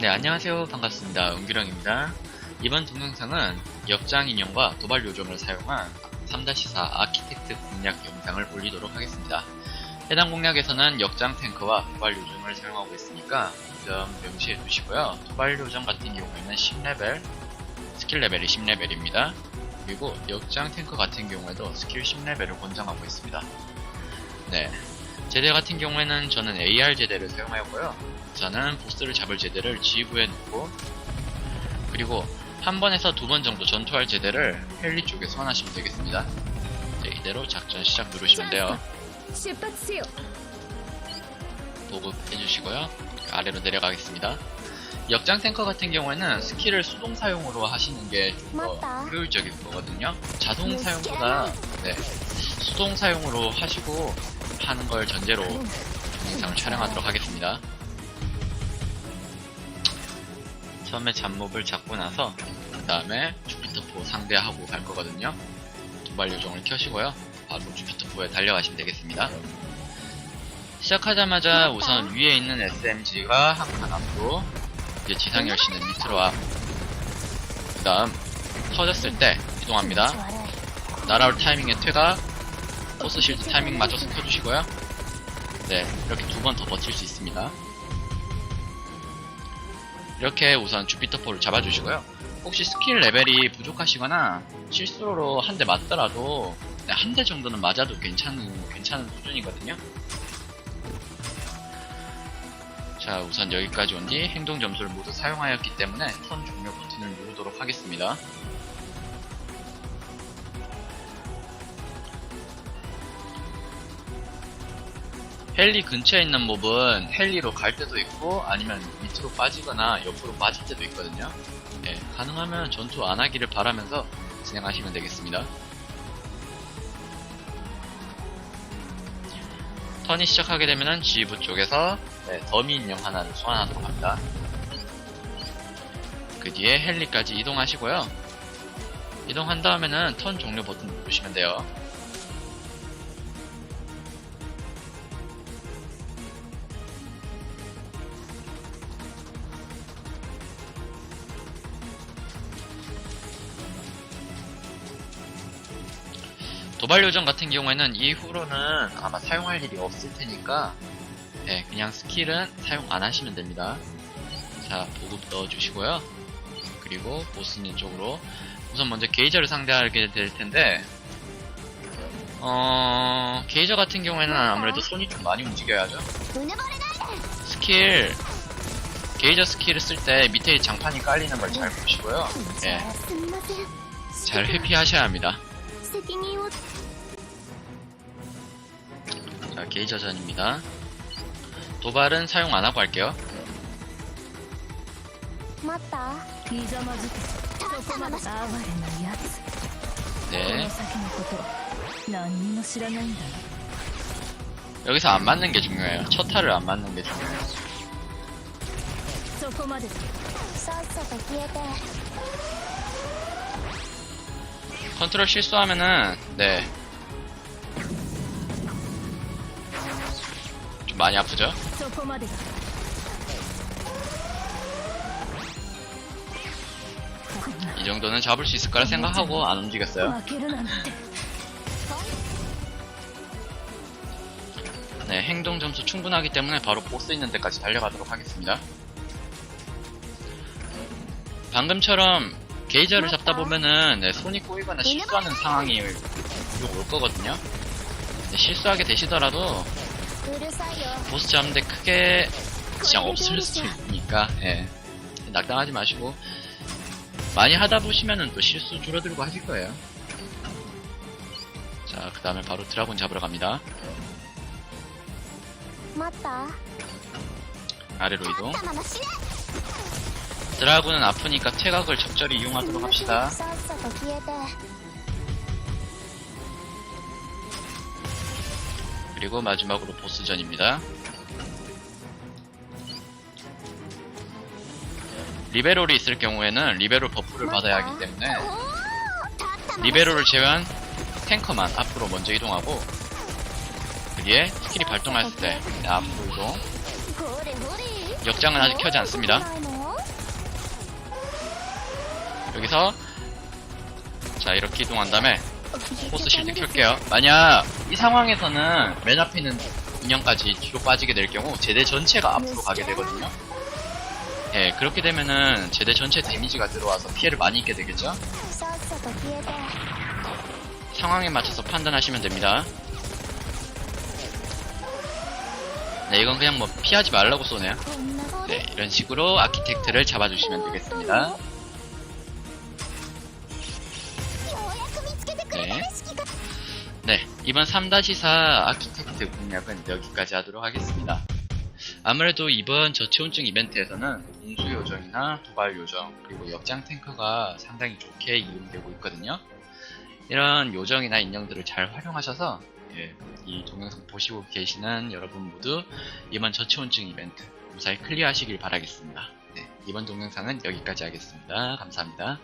네, 안녕하세요. 반갑습니다. 은규령입니다. 이번 동영상은 역장 인형과 도발 요정을 사용한 3-4 아키텍트 공략 영상을 올리도록 하겠습니다. 해당 공략에서는 역장 탱크와 도발 요정을 사용하고 있으니까 이 점 명시해 두시고요. 도발 요정 같은 경우에는 10레벨, 스킬 레벨이 10레벨입니다. 그리고 역장 탱크 같은 경우에도 스킬 10레벨을 권장하고 있습니다. 네. 제대 같은 경우에는 저는 AR 제대를 사용하였고요. 저는 보스를 잡을 제대를 G부에 놓고 그리고 한 번에서 두 번 정도 전투할 제대를 헬리 쪽에 선하시면 되겠습니다. 네, 이대로 작전 시작 누르시면 돼요. 보급해주시고요. 아래로 내려가겠습니다. 역장 탱커 같은 경우에는 스킬을 수동 사용으로 하시는 게 더 효율적인 거거든요. 자동 사용보다 네, 수동 사용으로 하시고 하는 걸 전제로 동영상을 촬영하도록 하겠습니다. 처음에 잡몹을 잡고 나서 그 다음에 주피터포 상대하고 갈 거거든요. 도발 요정을 켜시고요. 바로 주피터포에 달려가시면 되겠습니다. 시작하자마자 우선 위에 있는 SMG가 한 칸 앞으로 이제 지상 열쇠는 밑으로 앞. 그 다음 터졌을 때 이동합니다. 날아올 타이밍에 퇴각, 포스 실드 타이밍 맞춰서 켜주시고요. 네, 이렇게 두 번 더 버틸 수 있습니다. 이렇게 우선 주피터포를 잡아주시고요. 혹시 스킬 레벨이 부족하시거나 실수로 한 대 맞더라도 네, 한대 정도는 맞아도 괜찮은 괜찮은 수준이거든요. 자, 우선 여기까지 온 뒤 행동 점수를 모두 사용하였기 때문에 턴 종료 버튼을 누르도록 하겠습니다. 헬리 근처에 있는 몹은 헬리로 갈 때도 있고 아니면 밑으로 빠지거나 옆으로 빠질 때도 있거든요. 예, 가능하면 전투 안 하기를 바라면서 진행하시면 되겠습니다. 턴이 시작하게 되면은 G부 쪽에서 네, 더미 인형 하나를 소환하도록 합니다. 그 뒤에 헬리까지 이동하시고요. 이동한 다음에는 턴 종료 버튼 누르시면 돼요. 도발 요정 같은 경우에는 이후로는 아마 사용할 일이 없을 테니까 네, 그냥 스킬은 사용 안 하시면 됩니다. 자, 보급 넣어주시고요. 그리고 보스님 쪽으로 우선 먼저 게이저를 상대하게 될 텐데 어... 게이저 같은 경우에는 아무래도 손이 좀 많이 움직여야죠. 스킬 게이저 스킬을 쓸 때 밑에 장판이 깔리는 걸 잘 보시고요. 네. 잘 회피하셔야 합니다. 責任を 자, 게이저전입니다. 도발은 사용 안 하고 할게요. 待ったひざまずけそこまで哀れなやつこ 네. の先のこと何にも知らないんだな 여기서 안 맞는 게 중요해요. 첫 타를 안 맞는 게 중요해요. そこまでださっさと消えて 컨트롤 실수하면은 네. 좀 많이 아프죠? 이 정도는 잡을 수 있을 거라 생각하고 안 움직였어요. 네, 행동 점수 충분하기 때문에 바로 보스 있는 데까지 달려가도록 하겠습니다. 방금처럼 게이저를 잡다 보면은 네, 손이 꼬이거나 실수하는 상황이 종종 올 거거든요. 근데 실수하게 되시더라도 보스 잡는데 크게 지장 없을 수 있으니까 예. 낙담하지 마시고 많이 하다 보시면은 또 실수 줄어들고 하실 거예요. 자, 그 다음에 바로 드라곤 잡으러 갑니다. 맞다. 아래로 이동. 드라군은 아프니까 퇴각을 적절히 이용하도록 합시다. 그리고 마지막으로 보스전입니다. 리베롤이 있을 경우에는 리베롤 버프를 받아야 하기 때문에 리베롤을 제외한 탱커만 앞으로 먼저 이동하고 그에 스킬이 발동했을 때 앞으로 이동 역장은 아직 켜지 않습니다. 여기서. 자 이렇게 이동한 다음에 포스 실드 켤게요. 만약 이 상황에서는 맨 앞에 있는 인형까지 뒤로 빠지게 될 경우 제대 전체가 앞으로 가게 되거든요. 예, 그렇게 되면은 제대 전체 데미지가 들어와서 피해를 많이 입게 되겠죠? 상황에 맞춰서 판단하시면 됩니다. 네 이건 그냥 뭐 피하지 말라고 쏘네요. 네 이런 식으로 아키텍트를 잡아주시면 되겠습니다. 이번 3-4 아키텍트 공략은 여기까지 하도록 하겠습니다. 아무래도 이번 저체온증 이벤트에서는 공수 요정이나 도발 요정, 그리고 역장 탱크가 상당히 좋게 이용되고 있거든요. 이런 요정이나 인형들을 잘 활용하셔서 예, 이 동영상 보시고 계시는 여러분 모두 이번 저체온증 이벤트 무사히 클리어하시길 바라겠습니다. 네, 이번 동영상은 여기까지 하겠습니다. 감사합니다.